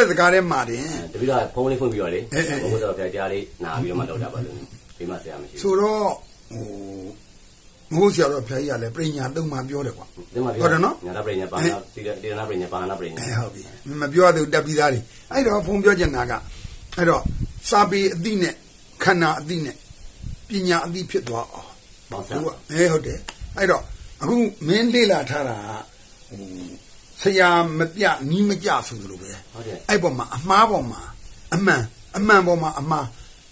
တဲ့စကားထဲမှာတင်တပည့်တော်ဖုန်းလေးဖွင့်ပြီးတော့လေအဲအဲဘုရားတော်ဖျားကြားလေးနာပြီးတော့မှလောက်တာပါလို့ဒီမှာဆရာမရှိဆိုတော့ဟိုမဟုတ်ဆရာတော်ဖျားကြီးကလည်းပြညာသုံးမှာပြောတယ်ကွာဘူးဒီမှာဟုတ်တယ်နော်ညာတာပြညာပါနာစီတေနာပြညာပါနာပြညာအဲဟုတ်ပြီမပြောရသေးဘူးတက်ပြီးသားတွေအဲ့တော့ဖုံပြောချင်တာကအဲ့တော့စာပေအတိနဲ့ခန္ဓာအတိနဲ့ပညာအတိဖြစ်သွားအောင်ပေါင်းစပ်ဟုတ်ကဲ့ဟုတ်တယ်အဲ့တော့အခုမင်းလေ့လာထားတာကဟို ဆရာမပြနီးမကြဆိုသလိုပဲဟုတ်တယ်အဲ့ပေါ်မှာအမှားပေါ်မှာအမှန်အမှန်ပေါ်မှာအမှား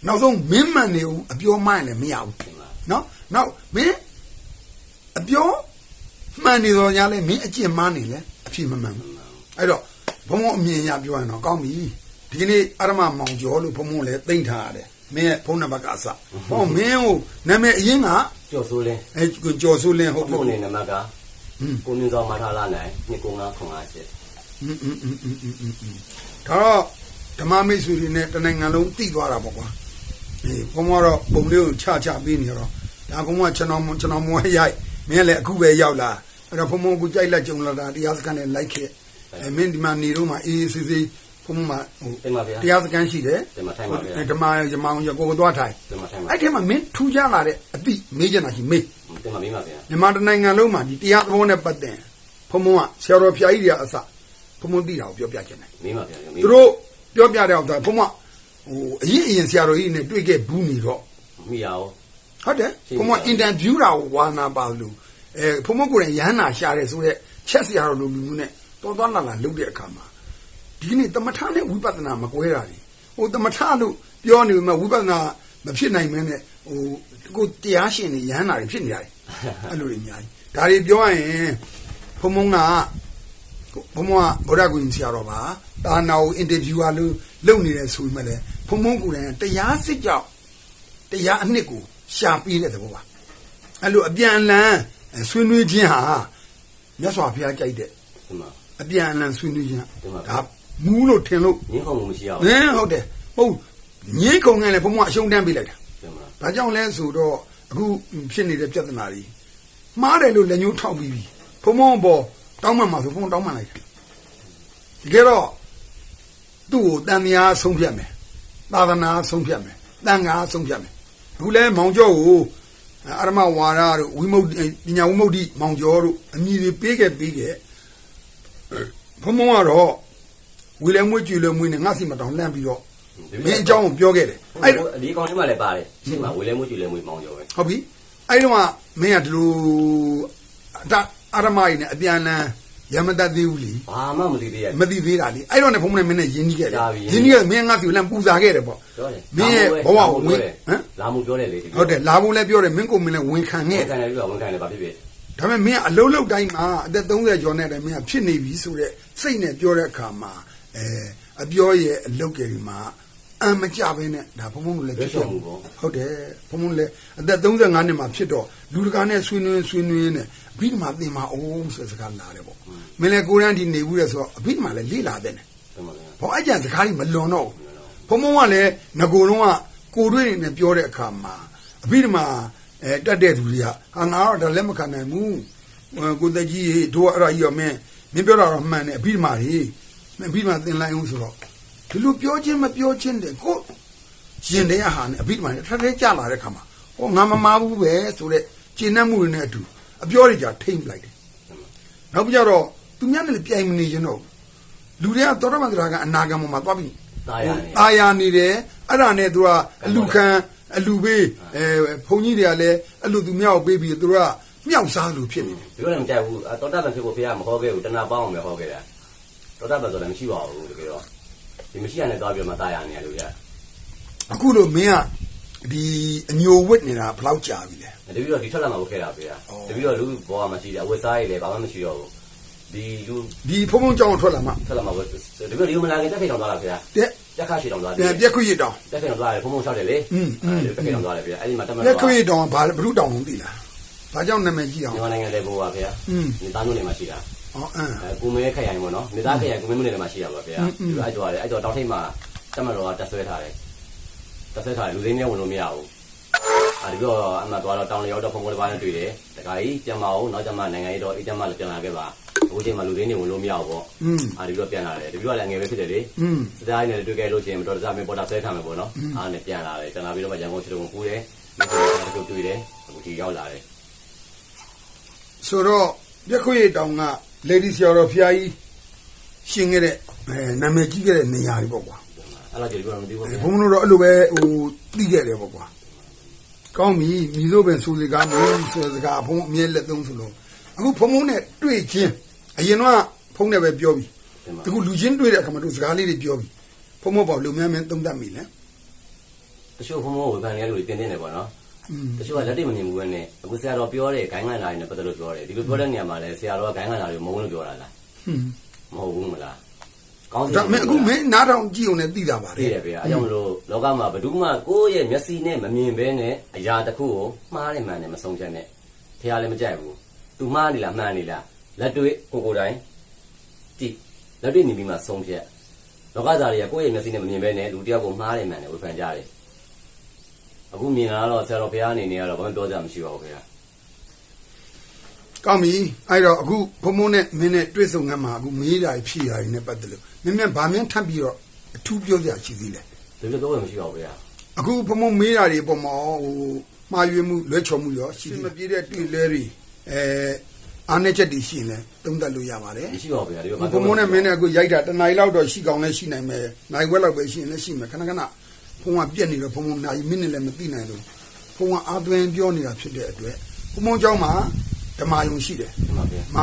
နောက်ဆုံးမင်းမှန်နေဦးအပြောမှန်လည်းမရဘူးဒီမှာနော်နောက်မင်းအပြောမှန်နေတော့ညာလဲမင်းအကျင့်မှားနေလဲအဖြစ်မမှန်ဘူးအဲ့တော့ဘုံဘုံအမြင်ရပြောရင်တော့ကောင်းပြီဒီကနေ့အရမမောင်ကျော်လို့ဘုံဘုံလည်းသိမ့်ထားရတယ်မင်းရဲ့ဖုန်းနံပါတ်ကအစဟောမင်းကိုနာမည်အရင်ကကျော်စိုးလင်းအဲကျော်စိုးလင်းဟုတ်ဖုပြီန်းနေနံပါတ်ကอืม ကိုမျိုးဆောင်မထားလာနိုင်2950ဒါတော့ဓမ္မမိတ်ဆွေတွေနဲ့တနိုင်ငံလုံးတိသွားတာပေါ့ကွာဒီဘုံကတော့ပုံလေးကိုချချပေးနေတော့ဒါကောင်ကကျွန်တော်ကျွန်တော်မွေးရိုက်မင်းလည်းအခုပဲရောက်လာအဲ့တော့ဘုံဘုံကိုကြိုက်လက်ကြုံလာတာတရားစခန်းနဲ့လိုက်ခဲ့အဲမင်းဒီမှာနေတော့မှအေးအေးဆေးဆေးဘုံဘုံမှာဟိုတရားစခန်းရှိတယ်ဒီမှာထိုင်ပါဗျာဓမ္မရမောင်ရကိုကိုသွားထိုင်အဲ့ဒီမှာမင်းထူးခြားလာတဲ့အသည့်မေးချင်တာရှိမေးဒီမှာမေးပါဗျာ မြန်မာတနိုင်ငံလုံးမှာဒီတရားသဘောနဲ့ပတ်သက်ဘုံဘုံကဆရာတော်ဖျားကြီးတွေကအစဘုံဘုံသိတာကိုပြောပြချင်တယ်မိပါဗျာသူတို့ပြောပြတဲ့အောင်ဆိုဘုံမဟိုအရင်အရင်ဆရာတော်ကြီးနဲ့တွေ့ခဲ့ဘူးနေတော့မိရအောင်ဟုတ်တယ်ရှိပြီဘုံမအင်တန်ဗျူတာကိုဝါနာပါလို့အဲဘုံမကိုယ်တိုင်ရဟန္တာရှာတယ်ဆိုတော့ချက်ဆရာတော်လူလူမျိုးနဲ့တော်တော်လာလာလုပ်တဲ့အခါမှာဒီကနေ့တမထနဲ့ဝိပဿနာမကွဲတာလေဟိုတမထလို့ပြောနေမှဝိပဿနာမဖြစ်နိုင်မဲနဲ့ဟိုကိုတရားရှင်နေရဟန္တာတွေဖြစ်နေရတယ် အဲ့လိုတွေအများကြီးဒါတွေပြောရရင်ဘုံမကဘုံဘုံကဗုဒ္ဓဂုဏ်ဆရာတော်ပါတာနာကိုအင်တာဗျူးအားလို့လုပ်နေတယ်ဆိုမှလည်းဘုံဘုံကိုယ်တိုင်တရားစစ်ကြောက်တရားအနှစ်ကိုရှာပေးတဲ့သဘောပါအဲ့လိုအပြန်အလှန်ဆွေးနွေးခြင်းဟာမြတ်စွာဘုရားကြိုက်တဲ့ဒီမှာအပြန်အလှန်ဆွေးနွေးခြင်းဒီမှာဒါမူးလို့ထင်လို့ငင်းခုံမှုမရှိအောင်ဟင်းဟုတ်တယ်ဟုတ်ငိမ့်ခုံငယ်လေဘုံဘုံကအရှုံးတန်းပေးလိုက်တာဒီမှာဘာကြောင့်လဲဆိုတော့ အခုဖြစ်နေတဲ့ပြဿနာတွေမှားတယ်လို့လက်ညှိုးထောက်ပြီးပြီဘုံဘုံပေါ်တောင်းမှမှာဆိုဘုံတောင်းမှလိုက်တယ်တကယ်တော့သူ့ကိုတန်တရားဆုံးဖြတ်မယ်သာသနာဆုံးဖြတ်မယ်တန်ခါဆုံးဖြတ်မယ်အခုလဲမောင်ကျော်ကိုအရမဝါရတို့ဝိမုတ်ပညာဝိမုတ်တိမောင်ကျော်တို့အမိတွေပေးခဲ့ပေးခဲ့ဘုံဘုံကတော့ဝီလဲမွေးကြွေလဲမွေးနဲ့ငါစီမတောင်လှမ်းပြီးတော့ မင်းအကြောင်းကိုပြောခဲ့တယ်အဲ့အဲ့ဒီကောင်လေးမှလည်းပါတယ်ရှင်းမှာဝေလဲမှုကျွေလဲမှုမောင်းကြောပဲဟုတ်ပြီအဲ့တော့ကမင်းကဒီလိုအတအာရမကြီးနဲ့အပြန်အလှန်ရမတတ်သေးဘူးလीဘာမှမသိသေးရဲ့မသိသေးတာလीအဲ့တော့ねဘုံမနဲ့မင်းနဲ့ယဉ်ကြီးခဲ့တယ်ကြာပြီယဉ်ကြီးခဲ့မင်းငါစီကိုလမ်းပူဇာခဲ့တယ်ပေါ့ပြောတယ်မင်းရဲ့ဘဝကိုဝင်ဟမ်လာမှုပြောတယ်လေဟုတ်တယ်လာဖို့လည်းပြောတယ်မင်းကိုမင်းလည်းဝင်ခံခဲ့ခံတယ်တယ်ပြီးတော့ဝန်ခံတယ်ဗာဖြစ်ဖြစ်ဒါပေမဲ့မင်းကအလုံးလုံးတိုင်းမှာအသက်30ကျော်နဲ့တည်းမင်းကဖြစ်နေပြီဆိုတော့စိတ်နဲ့ပြောတဲ့အခါမှာအဲအပြောရဲ့အလုတ်ကလေးမှာ အံမကြဘဲနဲ့ဒါဘုံဘုံလည်းရွှေဖြစ်ချောတယ်မှုပေါ့ဟုတ်တယ်ဘုံဘုံလည်းအသက်35နှစ်မှာဖြစ်တော့လူတကာနဲ့ဆွေးနွေးဆွေးနွေးနေအဘိဓမ္မာသင်မှာအိုးဆိုတဲ့စကားလာတယ်ပေါ့မင်းလည်းကိုရန်ဒီနေဘူးလေဆိုတော့အဘိဓမ္မာလည်းလေ့လာတဲ့တယ်ဒီမှာဘောအကြံစကားကြီးမလွန်တော့ဘူးဘုံဘုံကလည်းငကိုယ်တော့ကကိုတွေ့နေနဲ့ပြောတဲ့အခါမှာအဘိဓမ္မာအဲတက်တဲ့သူတွေကဟာငါတော့ဒါလက်မခံနိုင်ဘူးဟိုကိုသက်ကြီးရေတို့အဲ့ဒါကြီးရောမင်းမင်းပြောတာတော့မှန်တယ်အဘိဓမ္မာကြီးမင်းအဘိဓမ္မာသင်လိုက်အောင်ဆိုတော့ ဒီလိုပြောချင်းမပြောချင်းတဲ့ကိုရင်တဲ့ဟာနဲ့အဘိဓမ္မာနဲ့ထပ်ထပ်ကြလာတဲ့ခါမှာဟောငါမမားဘူးပဲဆိုတဲ့ကျင့်တတ်မှုတွေနဲ့အတူအပြောတွေကြထိမ့်ပလိုက်တယ်နောက်ပြီးကြတော့သူများနဲ့လည်းပြိုင်မနေရင်တော့လူတွေကသောတမန္တရာကအနာဂံပေါ်မှာသွားပြီး ตายရတယ် အာယာနေတယ်အဲ့ဒါနဲ့သူကအလူခံအလူပေးအဲဘုံကြီးတွေကလည်းအလူသူမြောက်ပေးပြီးသူကမြောက်စားလို့ဖြစ်နေတယ် ဒီလိုလည်းမကြိုက်ဘူးတောတာပန်ဖြစ်ဖို့ဖေကမဟောခဲ့ဘူးတဏှာပေါင်းအောင်ပဲဟောခဲ့တာတောတာပန်ဆိုလည်းမရှိပါဘူးတကယ်တော့ ဒီမရှိရနဲ့သွားပြီးတော့မตายရနေရလို့ရ အခုလို့မင်းကဒီအညိုဝစ်နေတာဘယ်လောက်ကြာပြီလဲ တပည့်တော့ဒီထွက်လာမှာဘုခဲ့တာဖေကတပည့်တော့လူဘောကမရှိတယ်အဝတ်စားရည်လည်းဘာမှမရှိတော့ဘူးဒီလူ ဒီဖုံဖုံကြောင်းထွက်လာမှ ထွက်လာမှာဘတပည့်ဒီမလာခင်တက်ခေတောင်သွားတာဖေက တဲ့ တက်ခါရှိတောင်သွားတယ် ပြန်ပြက်ခွေရတောင် တက်ခေတောင်သွားတယ်ဖုံဖုံလျှောက်တယ်လေ อืมอืม တက်ခေတောင်သွားတယ်ဖေအဲ့ဒီမှာတက်မှာ ပြက်ခွေရတောင်ကဘာဘလူတောင်လုံးသိလားဘာကြောင့်နာမည်ကြီးအောင် မြန်မာနိုင်ငံလေဘောကဖေက อืม နေသားမျိုးနေမှာရှိတာ ဟုတ်အင်းကိုမဲခရိုင်ပေါ့နော်နေသားခရိုင်ကိုမဲမြို့နယ်ထဲမှာရှိတာပါဗျာဒီလိုအဲ့တော့အဲ့တော့တောက်ထိပ်မှာတက်မတော်ကတက်ဆွဲထားတယ်တက်ဆွဲထားတယ်လူသိမ်းနဲ့ဝင်လို့မရဘူးအဲ့ဒီတော့အမှသွားတော့တောင်လျောက်တော့ဖုန်ဖုန်တစ်ပါးနဲ့တွေ့တယ်တခါကြီးပြန်မအောင်နောက်ကျမှနိုင်ငံရေးတော့အေးကျမှလည်းပြန်လာခဲ့ပါအခုချိန်မှာလူသိန်းတွေဝင်လို့မရဘူးပေါ့အာဒီတော့ပြန်လာတယ်တပြိုကလည်းငယ်ပဲဖြစ်တယ်လေစတိုင်းနဲ့တွေ့ခဲ့လို့ချင်းမတော်တဆမင်းပေါ်တာဆဲထားမယ်ပေါ့နော်အားနဲ့ပြန်လာတယ်ပြန်လာပြီးတော့မှရန်ကုန်ချစ်တော်ကိုကူးတယ်မိသားစုတို့တွေ့တယ်အခုဒီရောက်လာတယ်ဆိုတော့ရက်ခွေတောင်က လေဒီဆရာတော်ဖျားကြီးရှင်ခဲ့တဲ့အဲနာမည်ကြီးခဲ့တဲ့နေရာတွေပေါ့ကွာအဲ့လိုကြည့်လို့မသိဘူးအဲဘုံဘုံတို့တော့အဲ့လိုပဲဟိုသိခဲ့တယ်ပေါ့ကွာကောင်းပြီမိတို့ပဲဆိုစကားမင်းဆိုစကားဘုံအမြဲလက်သုံးဆိုလို့အခုဘုံဘုံနဲ့တွေ့ချင်းအရင်တော့ဖုံးနဲ့ပဲပြောပြီဒီမှာအခုလူချင်းတွေ့တဲ့အခါမှာတို့စကားလေးတွေပြောပြီဘုံဘုံပေါ့လူများများသုံးတတ်မိလဲတချို့ဖုံဖုံဝေဖန်နေတဲ့လူတွေတင်းတင်းနေပေါ့နော်อืม တချို့ကလက်တွေမမြင်ဘူးပဲနဲ့အခုဆရာတော်ပြောတဲ့ဂိုင်းဂိုင်းလာတွေနဲ့ပတ်သက်လို့ပြောတယ်ဒီလိုပြောတဲ့နေရာမှာလည်းဆရာတော်ကဂိုင်းဂိုင်းလာတွေမဟုတ်လို့ပြောတာလားဟွန်းမဟုတ်ဘူးမလားကောင်းစီဒါမင်းအခုမင်းနားထောင်ကြည့်ုံနဲ့သိတာပါလေသိတယ်ဗျာအဲကြောင့်မလို့လောကမှာဘယ်သူမှကိုယ့်ရဲ့မျက်စိနဲ့မမြင်ဘဲနဲ့အရာတစ်ခုကိုမှားတယ်မှန်တယ်မဆုံးချက်နဲ့ဖះလည်းမကြိုက်ဘူးသူမှားနေလားမှန်နေလားလက်တွေ့ကိုယ်ကိုယ်တိုင်ကြည့်လက်တွေ့နေပြီးမှဆုံးဖြတ်လောကသားတွေကကိုယ့်ရဲ့မျက်စိနဲ့မမြင်ဘဲနဲ့လူတစ်ယောက်ကိုမှားတယ်မှန်တယ်ဝေဖန်ကြတယ် အခုမြင်လာတော့ဆရာတော်ဘုရားအနေနဲ့ကတော့ဘာမှပြောစရာမရှိပါဘူးခင်ဗျာကောင်းပြီအဲ့တော့အခုဘုံဘုံနဲ့မင်းနဲ့တွေ့ဆုံငန်းမှာအခုမေးတာဖြည့်တာနဲ့ပတ်သက်လို့မင်းမင်းဗာမင်းထပ်ပြီးတော့အထူးပြောစရာရှိသေးတယ်ဒီလိုပြောရမရှိပါဘူးဗျာအခုဘုံဘုံမေးတာတွေပုံမှာဟိုမှားရွေးမှုလွဲချော်မှုရောရှိသေးမပြေတဲ့တွေ့လဲတွေအဲအားနေချက်တွေရှိရင်လည်းသုံးသပ်လို့ရပါတယ်မရှိပါဘူးဗျာဒီလိုဒီဘုံဘုံနဲ့မင်းနဲ့အခုရိုက်တာတနိုင်လောက်တော့ရှိကောင်းလဲရှိနိုင်မယ်နိုင်ဝက်လောက်ပဲရှိရင်လည်းရှိမယ်ခဏခဏ ဘုံကပြက်နေတော့ဘုံဘုံနိုင်မင်းနဲ့လည်းမသိနိုင်လို့ဘုံကအာသွင်းပြောနေတာဖြစ်တဲ့အတွက်ဘုံဘုံเจ้าမှာဓမ္မယုံရှိတယ် ဒီမှာဗျာ မ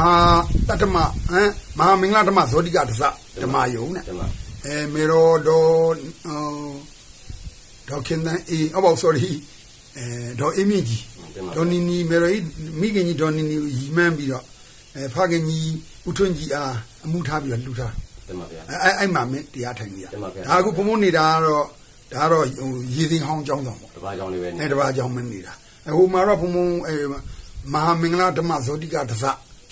ဟာတတ္တမဟမ်မဟာမင်္ဂလာဓမ္မဇောတိကတသဓမ္မယုံနဲ့ ဒီမှာ အဲမေရောဒေါ်ဟိုဒေါ်ခင်တန်အေးအဘောက် sorry အဲဒေါ်အေးမြင့်ကြီး ဒီမှာ ဒေါ်နီနီမေရောကြီးမိခင်ကြီးဒေါ်နီနီကိုရီမန်းပြီးတော့အဲဖခင်ကြီးဦးထွန်းကြီးအားအမှုထားပြီးတော့လှူထား ဒီမှာဗျာ အဲအဲအဲ့မှာမင်းတရားထိုင်နေရ တင်ပါဗျာ ဒါအခုဘုံဘုံနေတာကတော့ ဒါကတော့ဟိုရေသိမ်းဟောင်းကျောင်းဆောင်ပေါ့တပါးကြောင်လေးပဲအဲတပါးကျောင်းမင်းနေတာအဲဟိုမှာတော့ဘုံဘုံအဲမဟာမင်္ဂလာဓမ္မဇောတိကတသ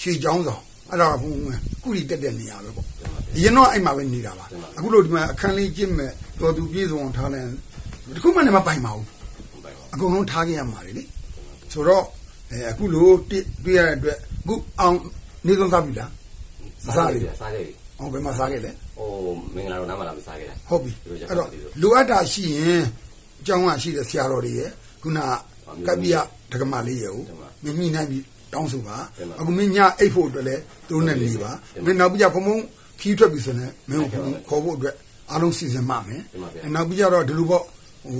ရွှေကျောင်းဆောင်အဲ့ဒါကဘုံဘုံကုရီတက်တဲ့နေရာပဲပေါ့ဒီမှာအရင်တော့အဲ့မှာပဲနေတာပါဟုတ်ပါဘူးအခုလို့ဒီမှာအခန်းလေးကျင့်မဲ့တော်သူပြေဆုံးထားလဲတခုမှလည်းမပိုင်ပါဘူးဘယ်ပါအကုန်လုံးထားခဲ့ရမှာလေဆိုတော့အဲအခုလို့တိတွေ့ရတဲ့အတွက်အခုအောင်နေဆုံးစားပြီလားစားခဲ့ပြီစားခဲ့ပြီ အောင်ဘယ်မှာစားခဲ့လဲဟိုမင်္ဂလာတော်နားမှာလာမစားခဲ့တာဟုတ်ပြီဒီလိုချက်အဲ့တော့ဒီလိုလိုအပ်တာရှိရင်အကြောင်းကရှိတဲ့ဆရာတော်တွေရဲ့ခုနကပ္ပိယဒကမလေးရဲ့ကိုမင်းမိနိုင်ပြီတောင်းဆိုပါအခုမင်းညအိတ်ဖို့အတွက်လဲသူတို့နဲ့နေပါမင်းနောက်ပြဖုံဖုံခီးထွက်ပြီဆိုရင်မင်းကိုခေါ်ဖို့အတွက်အားလုံးစီစဉ်မှမယ်နောက်ပြတော့ဒီလိုပေါ့ဟို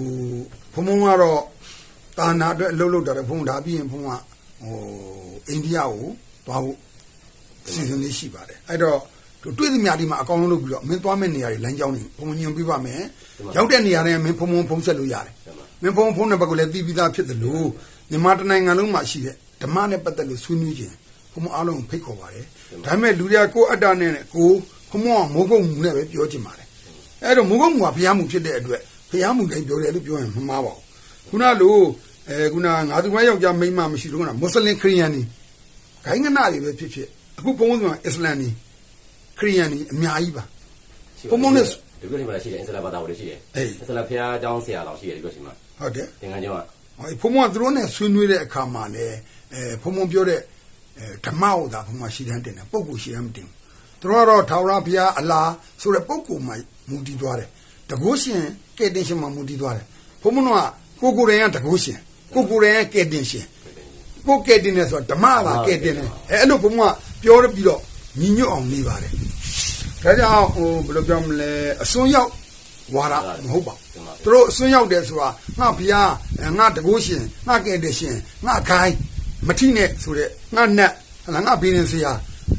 ဖုံဖုံကတော့တာနာအတွက်အလုပ်လုပ်တာလေဖုံဒါပြီးရင်ဖုံကဟိုအိန္ဒိယကိုသွားဖို့စီစဉ်လေးရှိပါတယ်အဲ့တော့ တို့တွေ့သမျှဒီမှာအကောင်းဆုံးလုပ်ပြီးတော့မင်းသွားမယ့်နေရာတွေလမ်းကြောင်းတွေပုံမှန်ညွှန်ပြပါမယ်ရောက်တဲ့နေရာတွေမင်းဖုံဖုံဖုံဆက်လို့ရတယ်မင်းဖုံဖုံတဲ့ဘက်ကလည်းတည်ပြီးသားဖြစ်တယ်လို့မြန်မာတိုင်းနိုင်ငံလုံးမှာရှိတဲ့ဓမ္မနဲ့ပတ်သက်လို့ဆွေးနွေးခြင်းဘုံမအားလုံးဖိတ်ခေါ်ပါတယ်ဒါပေမဲ့လူတွေကကိုယ်အတ္တနဲ့ကိုဘုံမမိုးကုတ်မှုနဲ့ပဲပြောချင်ပါတယ်အဲ့တော့မိုးကုတ်မှုကဘုရားမှုဖြစ်တဲ့အတွက်ဘုရားမှုတိုင်းပြောတယ်လို့ပြောရင်မမှားပါဘူးခုနလိုအဲခုနငါသူမယောက်ျားမိန်းမမရှိလို့ကမွတ်စလင်ခရီးယန်တွေဂိုင်းကနာတွေပဲဖြစ်ဖြစ်အခုဘုံဘုံကအစ္စလမ်နေ ခရီးယန်နေအများကြီးပါဘုံဘုံနဲ့ဒီလိုနေမှာရှိတယ်အစ္စလာမ်ဘာသာဝင်တွေရှိတယ်အေးအစ္စလာမ်ဖျားအကြောင်းဆရာတော်ရှိတယ်ဒီလိုရှိမှာဟုတ်တယ်သင်္ကန်းကျောင်းကဟောဘုံဘုံကသူတို့နဲ့ဆွေးနွေးတဲ့အခါမှာလည်းအဲဘုံဘုံပြောတဲ့အဲဓမ္မဟောတာဘုံမရှိတန်းတင်တယ်ပုဂ္ဂိုလ်ရှိတန်းမတင်ဘူးသူတို့ကတော့ထာဝရဘုရားအလားဆိုတဲ့ပုဂ္ဂိုလ်မှမူတည်သွားတယ်တကုရှင်ကဲတင်ရှင်မှမူတည်သွားတယ်ဘုံဘုံကကိုကိုယ်တိုင်ကတကုရှင်ကိုကိုယ်တိုင်ကကဲတင်ရှင်ကိုကဲတင်နေဆိုတာဓမ္မပါကဲတင်နေအဲအဲ့လိုဘုံကပြောရပြီးတော့ ညီညွတ်အောင်နေပါတယ်ဒါကြောင့်ဟိုဘယ်လိုပြောမလဲအစွန်းရောက်ဝါဒမဟုတ်ပါဘူးသူတို့အစွန်းရောက်တယ်ဆိုတာငါဖျားငါတကိုးရှင်ငါကဲတယ်ရှင်ငါခိုင်းမထိနဲ့ဆိုတဲ့ငါနတ်ဟလာငါဘင်းနေစရာ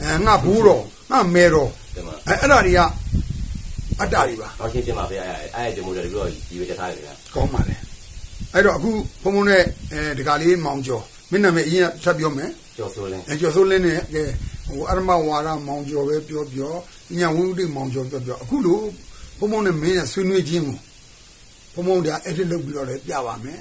အဲငါဘူးတော်ငါမဲတော်ဒီမှာအဲအဲ့ဒါတွေကအတ္တတွေပါတော့ရှင်းပြမှာဗျာအဲ့အဲ့ဒီမို့တယ်ဒီလိုဒီဝေချထားတယ်ဗျာကောင်းပါလေအဲ့တော့အခုဘုံဘုံနဲ့အဲဒကာလေးမောင်ကျော်မင်းနာမည်အရင်ကထပ်ပြောမယ်ကျော်စိုးလင်းအဲကျော်စိုးလင်းနဲ့ကဲ ဟိုအရမဝါရမောင်ကျော်ပဲပြောပြောညဝိုးတိမောင်ကျော်ပြောပြောအခုလို့ဘုံဘုံနဲ့မင်းနဲ့ဆွေးနွေးခြင်းကိုဘုံဘုံတရားအဲ့ဒီလုပ်ပြီးတော့လည်းပြပါမယ်